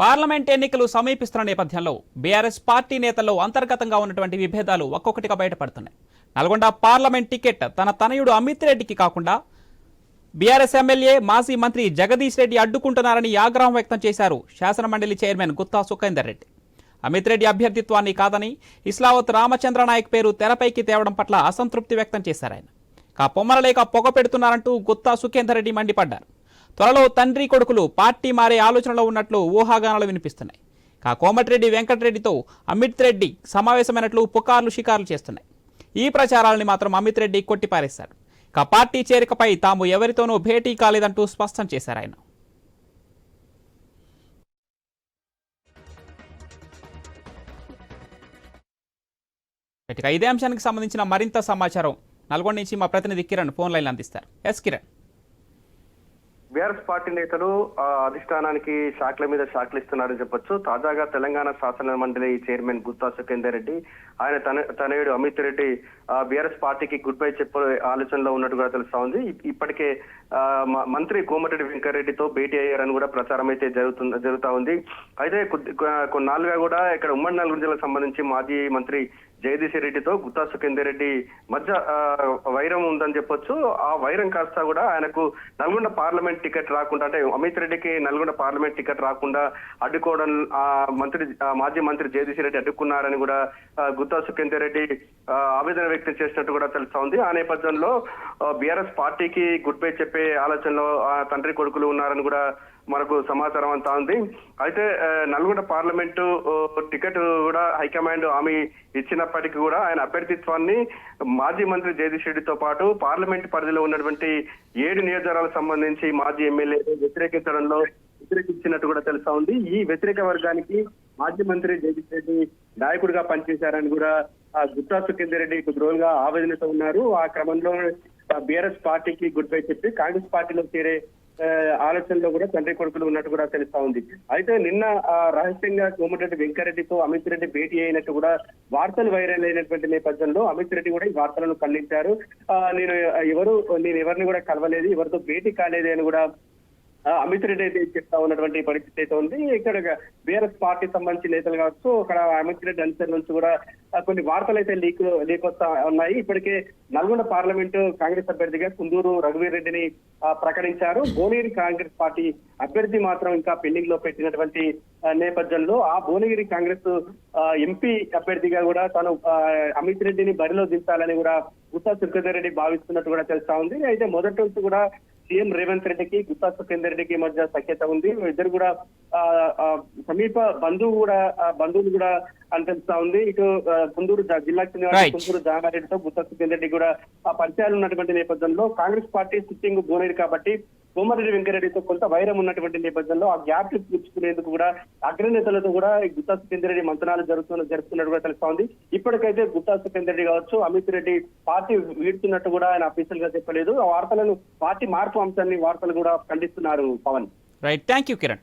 Parliament ఎన్నికలు సమీపిస్తున్న నేపథ్యంలో బీఆర్ఎస్ పార్టీ నేతల్లో అంతర్గతంగా ఉన్నటువంటి విభేదాలు ఒక్కొక్కటిగా బయటపడుతున్నాయి. నల్గొండ పార్లమెంట్ టికెట్ తన తనయుడు అమిత్ రెడ్డికి కాకుండా బీఆర్ఎస్ ఎమ్మెల్యే మాజీ మంత్రి జగదీష్ రెడ్డి అడ్డుకుంటున్నారని ఆగ్రహం వ్యక్తం చేశారు శాసనమండలి చైర్మన్ గుత్తా సుఖేందర్ రెడ్డి. అమిత్ రెడ్డి అభ్యర్థిత్వాన్ని కాదని ఇస్లావత్ రామచంద్ర నాయక్ పేరు తెరపైకి తేవడం పట్ల అసంతృప్తి వ్యక్తం చేశారు ఆయన. కా పొమ్మలలేక పొగ పెడుతున్నారంటూ గుత్తా సుఖేందర్ రెడ్డి మండిపడ్డారు. త్వరలో తండ్రి కొడుకులు పార్టీ మారే ఆలోచనలో ఉన్నట్లు ఊహాగానాలు వినిపిస్తున్నాయి. కా కోమటిరెడ్డి వెంకటరెడ్డితో అమిత్ రెడ్డి సమావేశమైనట్లు పుకార్లు షికార్లు చేస్తున్నాయి. ఈ ప్రచారాలని మాత్రం అమిత్ రెడ్డి కొట్టిపారేశారు. కా పార్టీ చేరికపై తాము ఎవరితోనూ భేటీ కాలేదంటూ స్పష్టం చేశారు ఆయన. ఇక ఇదే అంశానికి సంబంధించిన మరింత సమాచారం. నల్గొండ నుంచి మా ప్రతినిధి కిరణ్ ఫోన్ లైన్ అందిస్తారు. ఎస్ కిరణ్. బీఆర్ఎస్ పార్టీ నేతలు ఆ, అధిష్టానానికి షాక్ల మీద షాక్లు ఇస్తున్నారని చెప్పొచ్చు. తాజాగా తెలంగాణ శాసన మండలి చైర్మన్ గుత్తా సుఖేందర్ రెడ్డి ఆయన తన తనయుడు అమిత్ రెడ్డి బీఆర్ఎస్ పార్టీకి గుడ్ బై చెప్పే ఆలోచనలో ఉన్నట్టు కూడా తెలుస్తా ఉంది. ఇప్పటికే ఆ, మ- మంత్రి కోమటిరెడ్డి వెంకరెడ్డితో భేటీ అయ్యారని కూడా ప్రచారం అయితే జరుగుతుంది జరుగుతా ఉంది. అయితే కొద్ది- కొన్నాళ్ళుగా కూడా ఇక్కడ ఉమ్మడి నల్గొండ జిల్లాకు సంబంధించి మాజీ మంత్రి జగదీశ్ రెడ్డితో గుత్తా సుఖేందర్ రెడ్డి మధ్య వైరం ఉందని చెప్పొచ్చు. ఆ వైరం కాస్త కూడా ఆయనకు నల్గొండ పార్లమెంట్ టికెట్ రాకుండా అంటే అమిత్ రెడ్డికి నల్గొండ పార్లమెంట్ టికెట్ రాకుండా అడ్డుకోవడం ఆ మంత్రి ఆ మాజీ మంత్రి జగదీశ్ రెడ్డి అడ్డుకున్నారని కూడా గుత్తా సుఖేందర్ రెడ్డి ఆవేదన వ్యక్తం చేసినట్టు కూడా తెలుస్తా ఉంది. ఆ నేపథ్యంలో బీఆర్ఎస్ పార్టీకి గుడ్ బై చెప్పే ఆలోచనలో ఆ తండ్రి కొడుకులు ఉన్నారని కూడా మనకు సమాచారం అంతా ఉంది. అయితే నల్గొండ పార్లమెంటు టికెట్ కూడా హైకమాండ్ హామీ ఇచ్చినప్పటికీ కూడా ఆయన అభ్యర్థిత్వాన్ని మాజీ మంత్రి జగదీష్ రెడ్డితో పాటు పార్లమెంట్ పరిధిలో ఉన్నటువంటి ఏడు నియోజకవర్గాలకు సంబంధించి మాజీ ఎమ్మెల్యే వ్యతిరేకించడంలో వ్యతిరేకించినట్టు కూడా తెలుసా ఉంది. ఈ వ్యతిరేక వర్గానికి మాజీ మంత్రి జగదీష్ రెడ్డి నాయకుడిగా పనిచేశారని కూడా గుత్తా సుఖేందర్ రెడ్డి కొద్ది రోజులుగా ఆవేదనతో ఉన్నారు. ఆ క్రమంలో బీఆర్ఎస్ పార్టీకి గుడ్ బై చెప్పి కాంగ్రెస్ పార్టీలో చేరే ఆలోచనలో కూడా తండ్రి కొడుకులు ఉన్నట్టు కూడా తెలుస్తా ఉంది. అయితే నిన్న ఆ, రహస్యంగా కోమటిరెడ్డి వెంకరెడ్డితో అమిత్ రెడ్డి భేటీ అయినట్టు కూడా వార్తలు వైరల్ అయినటువంటి నేపథ్యంలో అమిత్ రెడ్డి కూడా ఈ వార్తలను ఖండించారు. ఆ, నేను ఎవరు నేను ఎవరిని కూడా కలవలేదు ఎవరితో భేటీ కాలేదు అని కూడా అమిత్ రెడ్డి అయితే చెప్తా ఉన్నటువంటి పరిస్థితి అయితే ఉంది. ఇక్కడ బీఆర్ఎస్ పార్టీ సంబంధించి నేతలు కావచ్చు అక్కడ అమిత్ రెడ్డి అనుసరి నుంచి కూడా కొన్ని వార్తలు అయితే లీక్ లీక్ వస్తా ఉన్నాయి. ఇప్పటికే నల్గొండ పార్లమెంటు కాంగ్రెస్ అభ్యర్థిగా కుందూరు రఘువీర్ రెడ్డిని ప్రకటించారు. భువనగిరి కాంగ్రెస్ పార్టీ అభ్యర్థి మాత్రం ఇంకా పెండింగ్లో పెట్టినటువంటి నేపథ్యంలో ఆ భువనగిరి కాంగ్రెస్ ఎంపీ అభ్యర్థిగా కూడా తను ఆ, అమిత్ రెడ్డిని బరిలో దించాలని కూడా గుత్తా సుఖేందర్ రెడ్డి భావిస్తున్నట్టు కూడా తెలుస్తా ఉంది. అయితే మొదటి నుంచి కూడా సీఎం రేవంత్ రెడ్డికి గుత్తా సుఖేందర్ రెడ్డికి మధ్య సఖ్యత ఉంది ఇద్దరు కూడా సమీప బంధువు కూడా బంధువులు కూడా అని తెలుస్తా ఉంది ఇటు ఆ, కుందూరు జ- జిల్లాకు చెందిన. కుందూరు జానారెడ్డితో గుత్తా సుఖేందర్ రెడ్డి కూడా ఆ పరిచయాలు ఉన్నటువంటి నేపథ్యంలో కాంగ్రెస్ పార్టీ సిట్టింగ్ భువనగిరి కాబట్టి కోమారెడ్డి వెంకరెడ్డితో కొంత వైరం ఉన్నటువంటి నేపథ్యంలో ఆ గ్యాప్ పూడ్చుకునేందుకు కూడా అగ్రనేతలతో కూడా గుత్తా సుఖేందర్ రెడ్డి మంతనాలు జరుగుతున్న జరుపుతున్నట్టు కూడా తెలుస్తా ఉంది ఇప్పటికైతే గుత్తా సుఖేందర్ రెడ్డి కావచ్చు అమిత్ రెడ్డి పార్టీ వీడుతున్నట్టు కూడా ఆయన అఫీషియల్గా చెప్పలేదు. ఆ వార్తలను పార్టీ మార్పు అంశాన్ని వార్తలు కూడా ఖండిస్తున్నారు Pawan. Right thank you Kiran